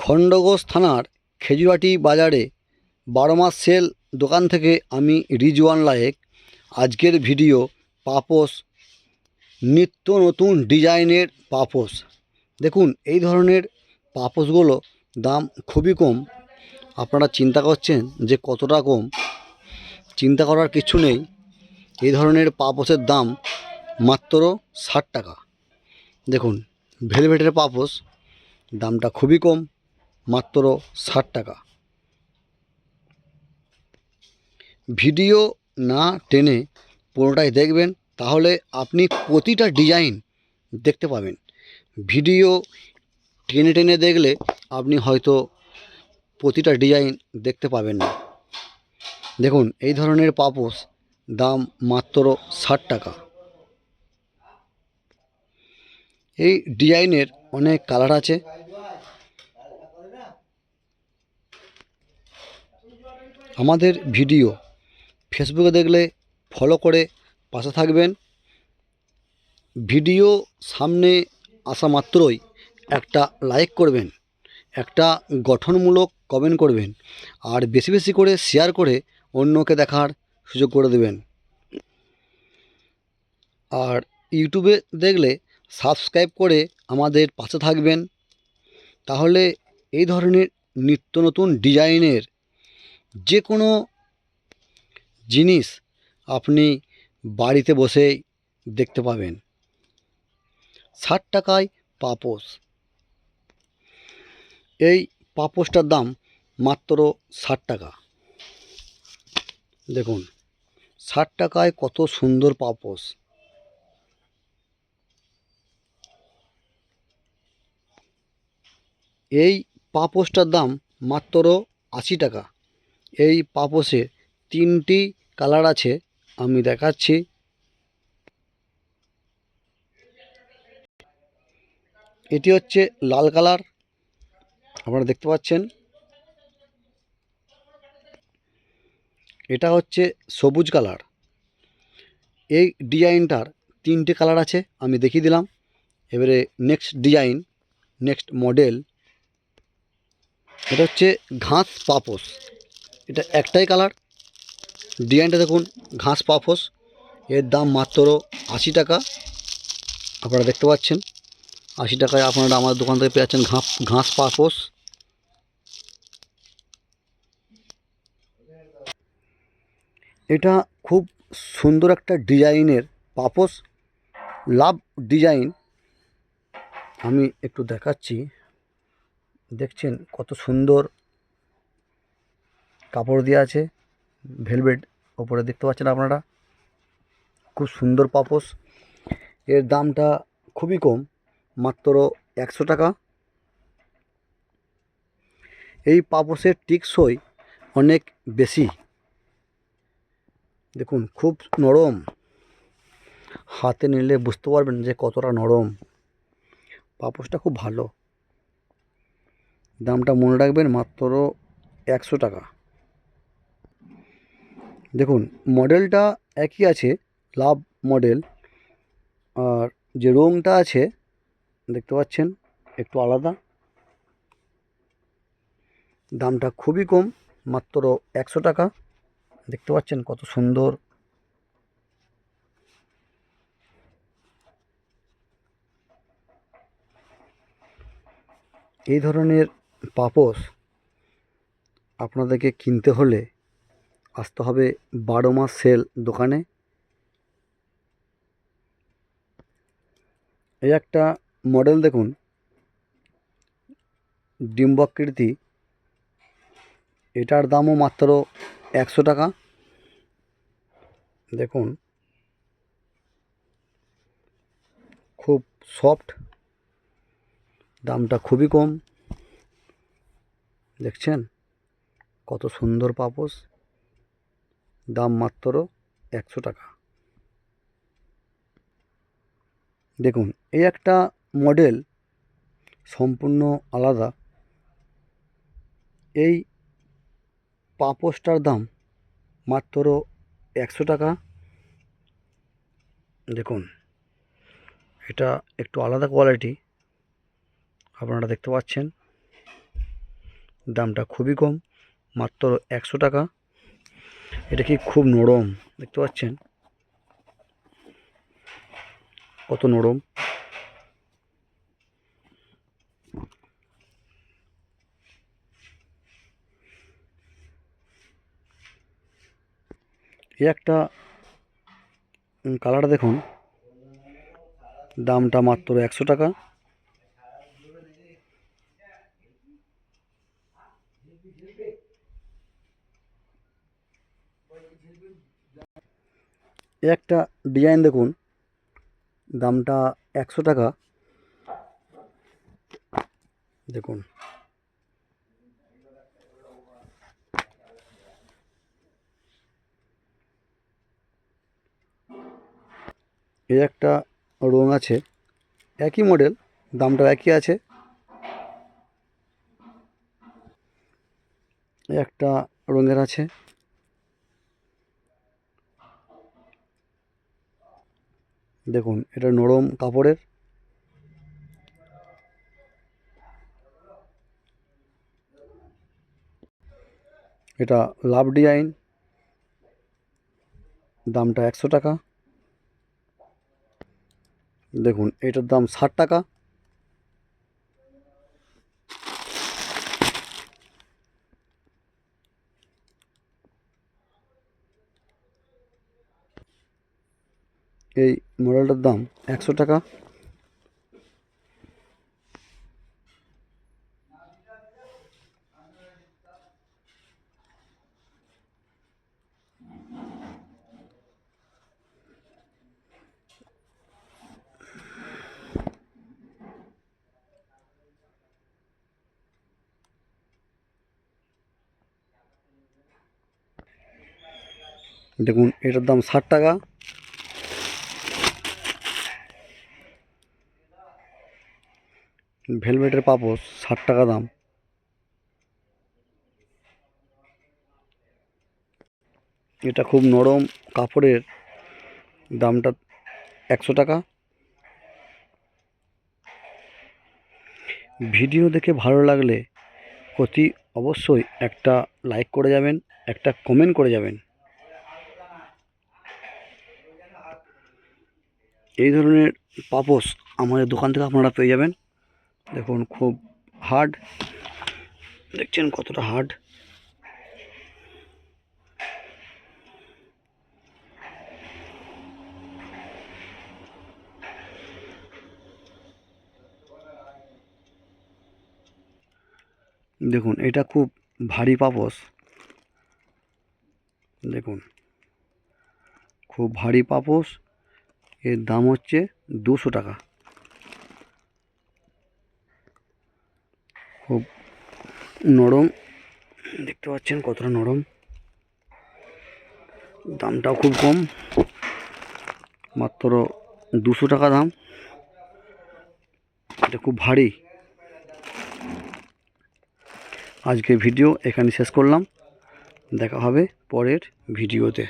খণ্ডঘোষ থানার খেজুরাটি বাজারে বারো মাস সেল দোকান থেকে আমি রিজওয়ান লায়েক। আজকের ভিডিও পাপোশ, নিত্য নতুন ডিজাইনের পাপোশ। দেখুন, এই ধরনের পাপোশগুলো দাম খুবই কম। আপনারা চিন্তা করছেন যে কতটা কম? চিন্তা করার কিছু নেই। এই ধরনের পাপোশের দাম মাত্র ষাট টাকা। দেখুন, ভেলভেটের পাপোশ, দামটা খুবই কম। মাত্র ষাট টাকা। ভিডিও না টেনে পুরোটাই দেখবেন, তাহলে আপনি প্রতিটা ডিজাইন দেখতে পাবেন। ভিডিও টেনে টেনে দেখলে আপনি হয়তো প্রতিটা ডিজাইন দেখতে পাবেন না। দেখুন, এই ধরনের পাপোশ দাম মাত্র ষাট টাকা। এই ডিজাইনের অনেক কালার আছে। আমাদের ভিডিও ফেসবুকে দেখলে ফলো করে পাশে থাকবেন। ভিডিও সামনে আসা মাত্রই একটা লাইক করবেন, একটা গঠনমূলক কমেন্ট করবেন, আর বেশি বেশি করে শেয়ার করে অন্যকে দেখার সুযোগ করে দেবেন। আর ইউটিউবে দেখলে সাবস্ক্রাইব করে আমাদের পাশে থাকবেন। তাহলে এই ধরনের নিত্য নতুন ডিজাইনের যে কোনো জিনিস আপনি বাড়িতে বসেই দেখতে পাবেন। ষাট টাকায় পাপোস এই পাপোশটার দাম মাত্র ষাট টাকা। দেখুন, ষাট টাকায় কত সুন্দর পাপোস এই পাপোশটার দাম মাত্র আশি টাকা। এই পাপোশে তিনটি কালার আছে, আমি দেখাচ্ছি। এটি হচ্ছে লাল কালার, আপনারা দেখতে পাচ্ছেন। এটা হচ্ছে সবুজ কালার। এই ডিজাইনটার তিনটে কালার আছে, আমি দেখিয়ে দিলাম। এবারে নেক্সট ডিজাইন, নেক্সট মডেল। এটা হচ্ছে ঘাস পাপোশ। এটা একটাই কালার। ডিজাইনটা দেখুন, ঘাস পাপোশ এর দাম মাত্র আশি টাকা। আপনারা দেখতে পাচ্ছেন, আশি টাকায় আপনারা আমার দোকান থেকে পেয়ে যাচ্ছেন ঘাস ঘাস পাপোশ এটা খুব সুন্দর একটা ডিজাইনের পাপোশ লাভ ডিজাইন। আমি একটু দেখাচ্ছি, দেখছেন কত সুন্দর কাপড় দেওয়া আছে ভেলভেট ওপরে দেখতে পাচ্ছেন আপনারা। খুব সুন্দর পাপোশ। এর দামটা খুবই কম, মাত্র একশো টাকা। এই পাপোশের টিকসই অনেক বেশি। দেখুন, খুব নরম। হাতে নিলে বুঝতে পারবেন যে কতটা নরম। পাপোশটা খুব ভালো। দামটা মনে রাখবেন মাত্র একশো টাকা। দেখুন মডেলটা একই আছে লাভ মডেল আর যে রঙটা আছে, দেখতে পাচ্ছেন, একটু আলাদা। দামটা খুবই কম, মাত্র একশো টাকা। দেখতে পাচ্ছেন কত সুন্দর। এই ধরনের পাপোশ আপনাদেরকে কিনতে হলে আসতে হবে বারো মাস সেল দোকানে। এই একটা মডেল দেখুন। ডিম্বাকৃতি এটার দামও মাত্র একশো টাকা। দেখুন। খুব সফট। দামটা খুবই কম। দেখছেন? কত সুন্দর পাপোশ। দাম মাত্র একশো টাকা। দেখুন, এই একটা মডেল সম্পূর্ণ আলাদা। এই পাপোশটার দাম মাত্র একশো টাকা। দেখুন, এটা একটু আলাদা কোয়ালিটি, আপনারা দেখতে পাচ্ছেন। দামটা খুবই কম, মাত্র একশো টাকা। এটা কি খুব নরম? দেখতে পাচ্ছেন? কত নরম? এই একটা কালার দেখুন। দামটা মাত্র একশো টাকা। একটা ডিজাইন দেখুন। দামটা একশো টাকা। দেখুন। এই একটা রং আছে। একই মডেল দামটা একই আছে। একটা রঙের আছে। দেখুন, এটা নরম কাপড়ের। এটা লাভ ডিজাইন দামটা একশো টাকা। দেখুন, এটার দাম ষাট টাকা। এই মডেলটার দাম একশো টাকা। দেখুন এটার দাম ষাট টাকা। ভেলভেটের পাপোশ ষাট টাকা দাম। এটা খুব নরম কাপড়ের, দামটা একশো টাকা। ভিডিও দেখে ভালো লাগলে অতি অবশ্যই একটা লাইক করে যাবেন, একটা কমেন্ট করে যাবেন। এই ধরনের পাপোশ আমাদের দোকান থেকে আপনারা পেয়ে যাবেন। দেখুন, খুব হার্ড দেখছেন কতটা হার্ড দেখুন, এটা খুব ভারী পাপোশ দেখুন, খুব ভারী পাপোশ এর দাম হচ্ছে দুশো টাকা। খুব নরম। দেখতে পাচ্ছেন কতটা নরম। দামটাও খুব কম। মাত্র দুশো টাকা দাম। এটা খুব ভারী। আজকে ভিডিও এখানে শেষ করলাম। দেখা হবে পরের ভিডিওতে।